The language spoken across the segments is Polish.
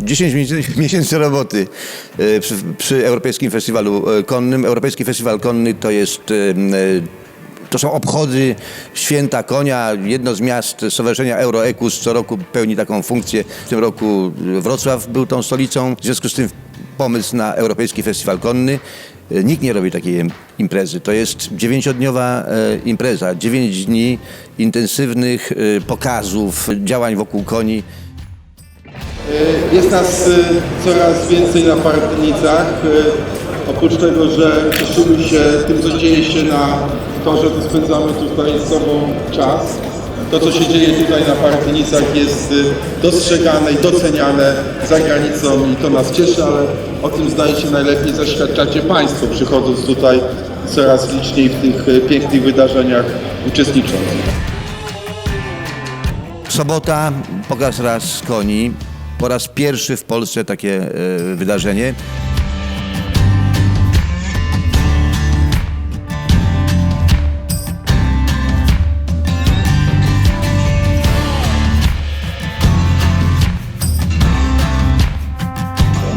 10 miesięcy, roboty e, przy, przy Europejskim Festiwalu e, Konnym. Europejski Festiwal Konny to jest e, to są obchody święta konia. Jedno z miast Stowarzyszenia Euroekus co roku pełni taką funkcję. W tym roku Wrocław był tą stolicą. W związku z tym pomysł na Europejski Festiwal Konny. Nikt nie robi takiej im- imprezy. To jest dziewięciodniowa impreza. Dziewięć dni intensywnych pokazów, działań wokół koni. Jest nas y, coraz więcej na Partynicach. Y, Oprócz tego, że cieszymy się tym, co dzieje się na torze, to spędzamy tutaj z sobą czas. To, co się dzieje tutaj na Partynicach jest dostrzegane i doceniane za granicą i to nas cieszy, ale o tym zdaje się najlepiej zaświadczacie Państwo, przychodząc tutaj coraz liczniej w tych pięknych wydarzeniach uczestnicząc. Sobota, pokaz raz koni. Po raz pierwszy w Polsce takie e, wydarzenie.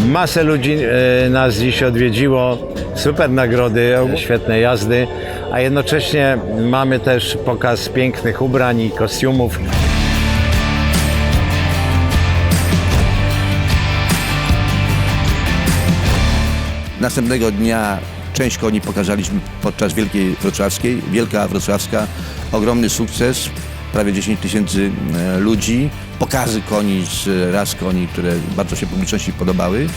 Masę ludzi e, nas dziś odwiedziło, super nagrody, świetne jazdy, a jednocześnie mamy też pokaz pięknych ubrań i kostiumów. Następnego dnia część koni pokazaliśmy podczas Wielkiej Wrocławskiej. Wielka Wrocławska, ogromny sukces, prawie 10 tysięcy e, ludzi. Pokazy koni z ras koni, które bardzo się publiczności podobały.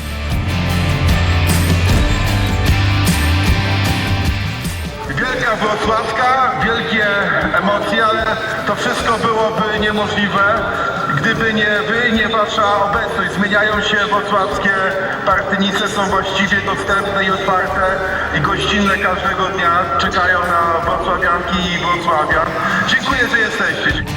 Wielka Wrocławska, wielkie emocje, ale to wszystko byłoby niemożliwe, gdyby nie wy, nie wasza obecność. Zmieniają się wrocławskie partynice, są właściwie dostępne i otwarte i gościnne każdego dnia. Czekają na wrocławianki i wrocławian. Dziękuję, że jesteście.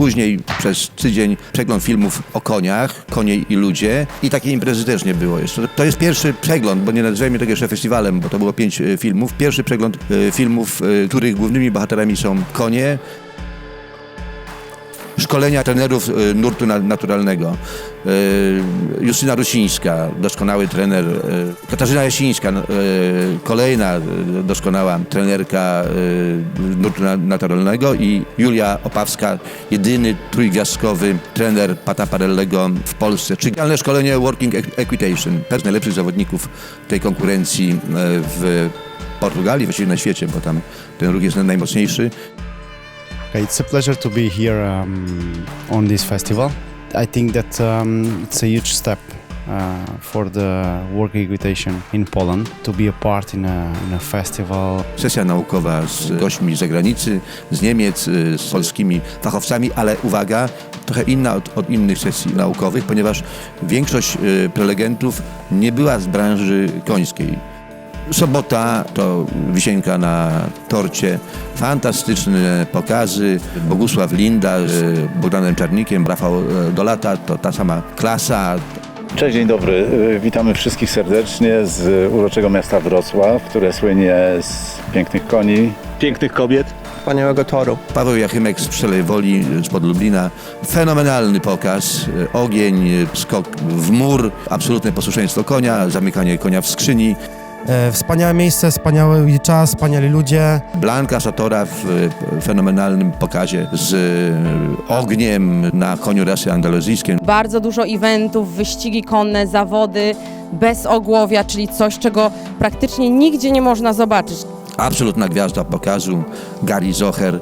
Później przez tydzień przegląd filmów o koniach, konie i ludzie i takiej imprezy też nie było jeszcze. To jest pierwszy przegląd, bo nie nazywajmy tego jeszcze festiwalem, bo to było pięć e, filmów. Pierwszy przegląd e, filmów, e, których głównymi bohaterami są konie, szkolenia trenerów e, nurtu na- naturalnego. E, Justyna Rusińska, doskonały trener. e, Katarzyna Jasińska, kolejna doskonała trenerka nurtu na- naturalnego i Julia Opawska, jedyny trójgwiazdkowy trener Pata Parellego w Polsce. Czy idealne szkolenie Working Equitation. Też najlepszych zawodników tej konkurencji w Portugalii, właściwie na świecie, bo tam ten ruch jest najmocniejszy. It's a pleasure to be here um, on this festival. I think that um, it's a huge step uh, for the work equitation in Poland to be a part in a, in a festival. Sesja naukowa z gośćmi z zagranicy, z Niemiec, y, z polskimi fachowcami, ale uwaga, trochę inna od, od innych sesji naukowych, ponieważ większość y, prelegentów nie była z branży końskiej. Sobota to wisienka na torcie, fantastyczne pokazy. Bogusław Linda z Bogdanem Czarnikiem, Rafał e, Dolata, to ta sama klasa, Cześć, dzień dobry. Y, Witamy wszystkich serdecznie z uroczego miasta Wrocław, które słynie z pięknych koni, pięknych kobiet. wspaniałego toru. Paweł Jachymek z Przelej Woli, spod Lublina. Fenomenalny pokaz. e, Ogień, e, skok w mur, absolutne posłuszeństwo konia, zamykanie konia w skrzyni. E, Wspaniałe miejsce, wspaniały czas, wspaniali ludzie. Blanka Satora w fenomenalnym pokazie z e, ogniem na koniu rasy andaluzyjskiej. Bardzo dużo eventów, wyścigi konne, zawody bez ogłowia, czyli coś, czego praktycznie nigdzie nie można zobaczyć. Absolutna gwiazda pokazu, Gary Zocher.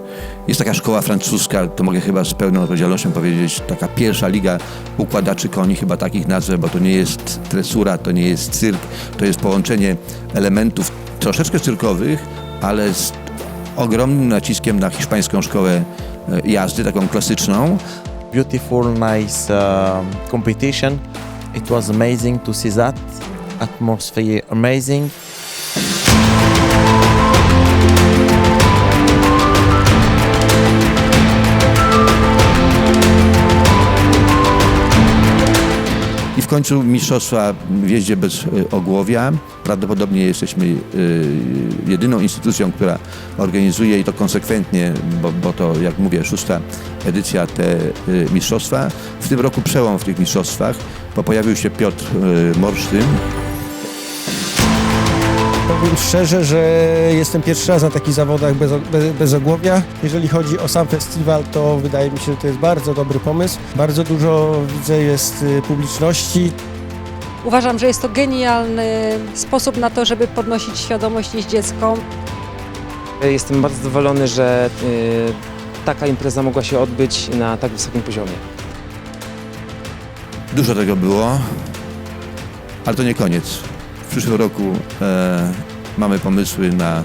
Jest taka szkoła francuska, to mogę chyba z pełną odpowiedzialnością powiedzieć, taka pierwsza liga układaczy koni, chyba takich nazwę, bo to nie jest tresura, to nie jest cyrk, to jest połączenie elementów troszeczkę cyrkowych, ale z ogromnym naciskiem na hiszpańską szkołę e, jazdy, taką klasyczną. Beautiful, nice uh, competition. It was amazing to see that. atmosphere amazing. I w końcu mistrzostwa w jeździe bez y, ogłowia. Prawdopodobnie jesteśmy y, jedyną instytucją, która organizuje i to konsekwentnie, bo, bo to, jak mówię, szósta edycja te y, mistrzostwa. W tym roku przełom w tych mistrzostwach, bo pojawił się Piotr Morsztyn, Powiem szczerze, że jestem pierwszy raz na takich zawodach bez, bez, bez ogłowia. Jeżeli chodzi o sam festiwal, to wydaje mi się, że to jest bardzo dobry pomysł. Bardzo dużo widzę jest y, publiczności. Uważam, że jest to genialny sposób na to, żeby podnosić świadomość jeździecką. Jestem bardzo zadowolony, że y, taka impreza mogła się odbyć na tak wysokim poziomie. Dużo tego było, ale to nie koniec. W przyszłym roku e, mamy pomysły na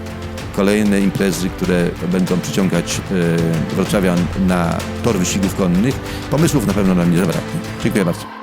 kolejne imprezy, które będą przyciągać e, wrocławian na tor wyścigów konnych. Pomysłów na pewno nam nie zabraknie. Dziękuję bardzo.